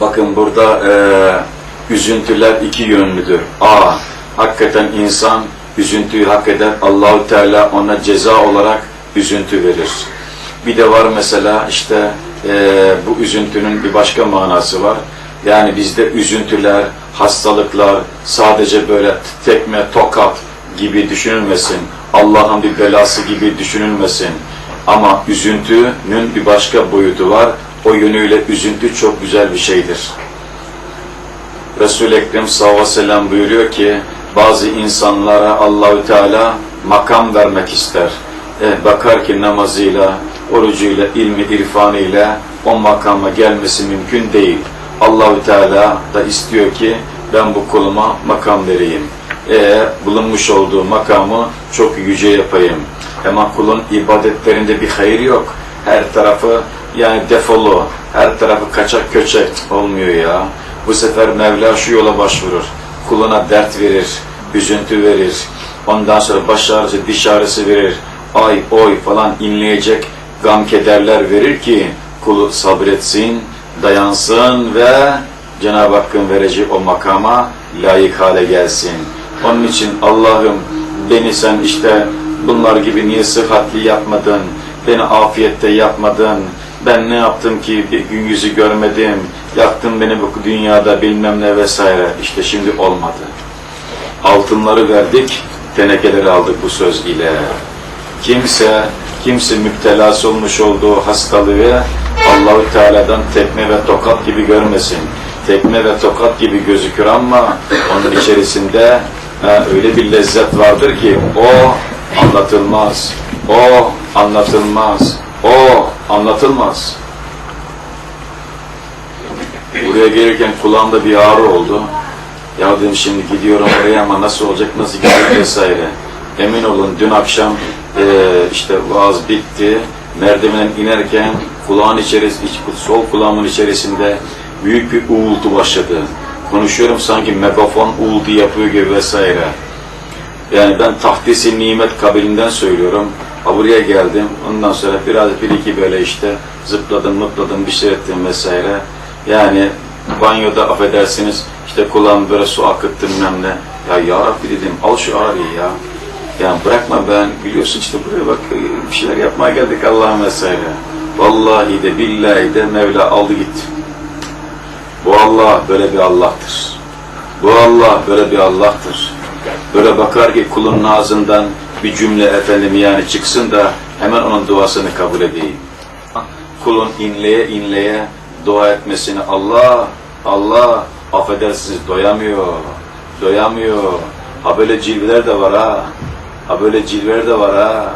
Bakın burada e, üzüntüler iki yönlüdür. A. Hakikaten insan üzüntüyü hak eder. Allahu Teala ona ceza olarak üzüntü verir. Bir de var mesela işte e, bu üzüntünün bir başka manası var. Yani bizde üzüntüler, hastalıklar sadece böyle tekme, tokat gibi düşünülmesin. Allah'ın bir belası gibi düşünülmesin. Ama üzüntünün bir başka boyutu var. O yönüyle üzüntü çok güzel bir şeydir. Resul-i Ekrem sallallahu aleyhi ve sellem buyuruyor ki bazı insanlara Allahü Teala makam vermek ister. E, bakar ki namazıyla, orucuyla, ilmi, irfanıyla o makama gelmesi mümkün değil. Allahü Teala da istiyor ki ben bu kuluma makam vereyim. E, bulunmuş olduğu makamı çok yüce yapayım. Ama kulun ibadetlerinde bir hayır yok. Her tarafı yani defolu, her tarafı kaçak köçek olmuyor ya. Bu sefer Mevla şu yola başvurur. Kuluna dert verir, üzüntü verir. Ondan sonra baş ağrısı, diş ağrısı verir. Ay, oy falan inleyecek gam kederler verir ki kulu sabretsin, dayansın ve Cenab-ı Hakk'ın vereceği o makama layık hale gelsin. Onun için Allah'ım beni sen işte bunlar gibi niye sıhhatli yapmadın, beni afiyette yapmadın, ben ne yaptım ki bir gün yüzü görmedim, yaktın beni bu dünyada bilmem ne vesaire. İşte şimdi olmadı. Altınları verdik, tenekeleri aldık bu söz ile. Kimse, kimse müptelası olmuş olduğu hastalığı Allahü Teala'dan tekme ve tokat gibi görmesin. Tekme ve tokat gibi gözükür ama onun içerisinde e, öyle bir lezzet vardır ki o anlatılmaz. O anlatılmaz. O anlatılmaz. Buraya gelirken kulağımda bir ağrı oldu. Ya dedim şimdi gidiyorum oraya ama nasıl olacak, nasıl gidecek vesaire. Emin olun dün akşam e, işte vaaz bitti. Merdivenden inerken kulağın içerisi, iç, sol kulağımın içerisinde büyük bir uğultu başladı. Konuşuyorum sanki megafon uğultu yapıyor gibi vesaire. Yani ben tahtisi nimet kabilinden söylüyorum. Ha buraya geldim. Ondan sonra biraz bir iki böyle işte zıpladım, mıpladım, bir şey ettim vesaire. Yani banyoda affedersiniz işte kulağım böyle su akıttı bilmem ne. Ya ya Rabbi dedim al şu ağrıyı ya. Yani bırakma ben biliyorsun işte buraya bak bir şeyler yapmaya geldik Allah'ın vesaire. Vallahi de billahi de Mevla aldı gitti. Bu Allah böyle bir Allah'tır. Bu Allah böyle bir Allah'tır. Böyle bakar ki kulun ağzından bir cümle efendim yani çıksın da hemen onun duasını kabul edeyim. Kulun inleye inleye dua etmesini Allah, Allah affedersiniz doyamıyor, doyamıyor. Ha böyle cilveler de var ha, ha böyle cilveler de var ha.